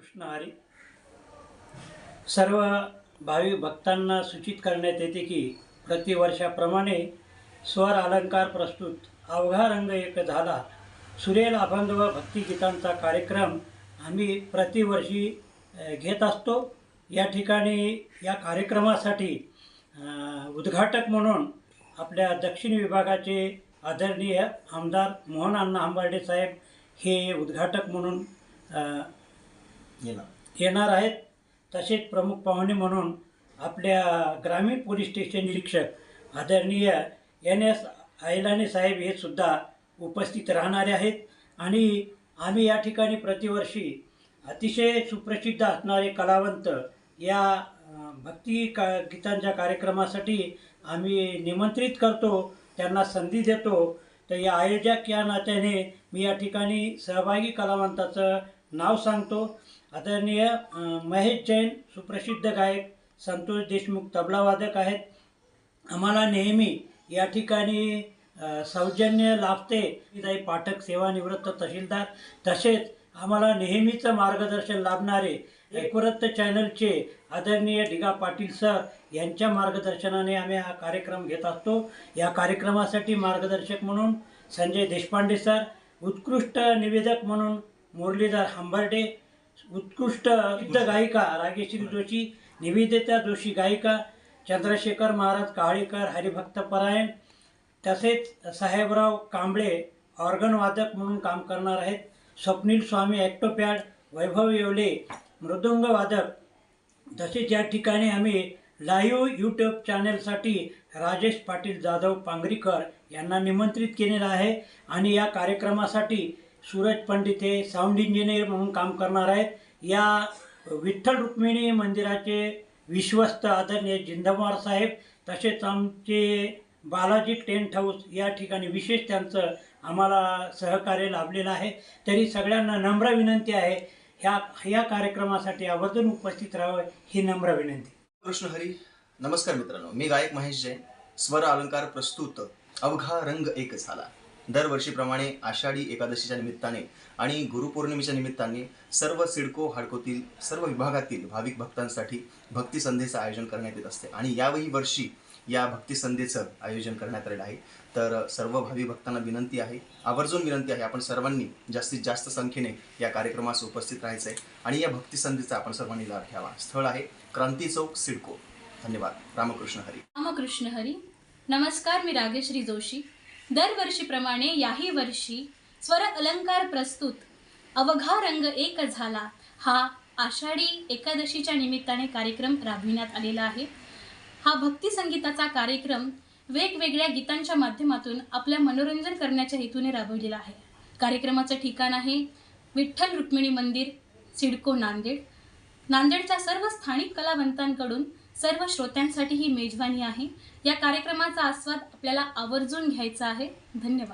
कृष्ण हरी सर्व भाविक भक्तांना सूचित करण्यात येते की प्रतिवर्षाप्रमाणे स्वर अलंकार प्रस्तुत अवघा रंग एक झाला. सुरेल अभंग व भक्तिगीतांचा कार्यक्रम आम्ही प्रतिवर्षी घेत असतो. या ठिकाणी या कार्यक्रमासाठी उद्घाटक म्हणून आपल्या दक्षिण विभागाचे आदरणीय आमदार मोहन अण्णा हंबार्डे साहेब हे उद्घाटक म्हणून येणार. आहेत. तसेच प्रमुख पाहुणे म्हणून आपल्या ग्रामीण पोलीस स्टेशन निरीक्षक आदरणीय एन एस आयलाने साहेब हे सुद्धा उपस्थित राहणारे आहेत. आणि आम्ही या ठिकाणी प्रतिवर्षी अतिशय सुप्रसिद्ध असणारे कलावंत या भक्ती का गीतांच्या कार्यक्रमासाठी आम्ही निमंत्रित करतो त्यांना संधी देतो. तर या आयोजक या नात्याने मी या ठिकाणी सहभागी कलावंताचं नाव सांगतो. आदरणीय महेश जैन सुप्रसिद्ध गायक संतोष देशमुख तबलावादक आहेत. आम्हाला नेहमी या ठिकाणी सौजन्य लाभते. ताई पाठक सेवानिवृत्त तहसीलदार. तसेच आम्हाला नेहमीचं मार्गदर्शन लाभणारे एकवृत्त चॅनलचे आदरणीय ढिगा पाटील सर यांच्या मार्गदर्शनाने आम्ही हा कार्यक्रम घेत असतो. या कार्यक्रमासाठी मार्गदर्शक म्हणून संजय देशपांडे सर उत्कृष्ट निवेदक म्हणून मुरलीधर हंबर्डे उत्कृष्ट सिद्ध गायिका रागेश्री जोशी निवेदिता जोशी गायिका चंद्रशेखर महाराज काळेकर हरिभक्त परायण तसेच साहेबराव कांबळे ऑर्गन वादक म्हणून काम करणार आहेत स्वप्नील स्वामी ॲक्टोपॅड वैभव येवले मृदुंग वादक. तसेच या ठिकाणी आम्ही लाईव्ह यूट्यूब चॅनेलसाठी राजेश पाटील जाधव पांगरीकर यांना निमंत्रित केलेलं आहे आणि या कार्यक्रमासाठी सूरज पंडित हे साऊंड इंजिनियर म्हणून काम करणार आहेत. या विठ्ठल रुक्मिणी मंदिराचे विश्वस्त आदरणीय जिंदमार साहेब तसेच आमचे बालाजी टेंट हाऊस या ठिकाणी विशेष त्यांचं आम्हाला सहकार्य लाभलेलं आहे. तरी सगळ्यांना नम्र विनंती आहे ह्या ह्या कार्यक्रमासाठी आवर्जून उपस्थित राहावं ही नम्र विनंती. कृष्ण हरी नमस्कार मित्रांनो. मी गायक महेश जैन. स्वर अलंकार प्रस्तुत. अवघा रंग एक झाला. दरवर्षीप्रमाणे आषाढी एकादशीच्या निमित्ताने आणि गुरुपौर्णिमेच्या निमित्ताने सर्व सिडको हाडकोतील सर्व विभागातील भाविक भक्तांसाठी भक्ती संध्येचं आयोजन करण्यात येत असते. आणि यावेळी वर्षी या भक्ती संध्येचं आयोजन करण्यात आलेलं आहे. तर सर्व भावी भक्तांना विनंती आहे आवर्जून विनंती आहे आपण सर्वांनी जास्तीत जास्त संख्येने या कार्यक्रमास उपस्थित राहायचं आहे आणि या भक्ती संधीचा आपण सर्वांनी लाभ घ्यावा. स्थळ आहे क्रांती चौक सिडको. धन्यवाद. रामकृष्ण हरी. रामकृष्ण हरी. नमस्कार मी रागेश्री जोशी. दरवर्षीप्रमाणे याही वर्षी स्वर अलंकार प्रस्तुत अवघा रंग एक झाला हा आषाढी एकादशीच्या निमित्ताने कार्यक्रम राबविण्यात आलेला आहे. हा भक्ती संगीताचा कार्यक्रम वेगवेगळ्या गीतांच्या माध्यमातून आपल्या मनोरंजन करण्याच्या हेतूने राबवलेला आहे. कार्यक्रमाचं ठिकाण आहे विठ्ठल रुक्मिणी मंदिर सिडको नांदेड. नांदेडच्या सर्व स्थानिक कलावंतांकडून सर्व श्रोत्यांसाठी ही मेजवानी आहे. या कार्यक्रमाचा आस्वाद आपल्याला आवर्जून घ्यायचा आहे. धन्यवाद.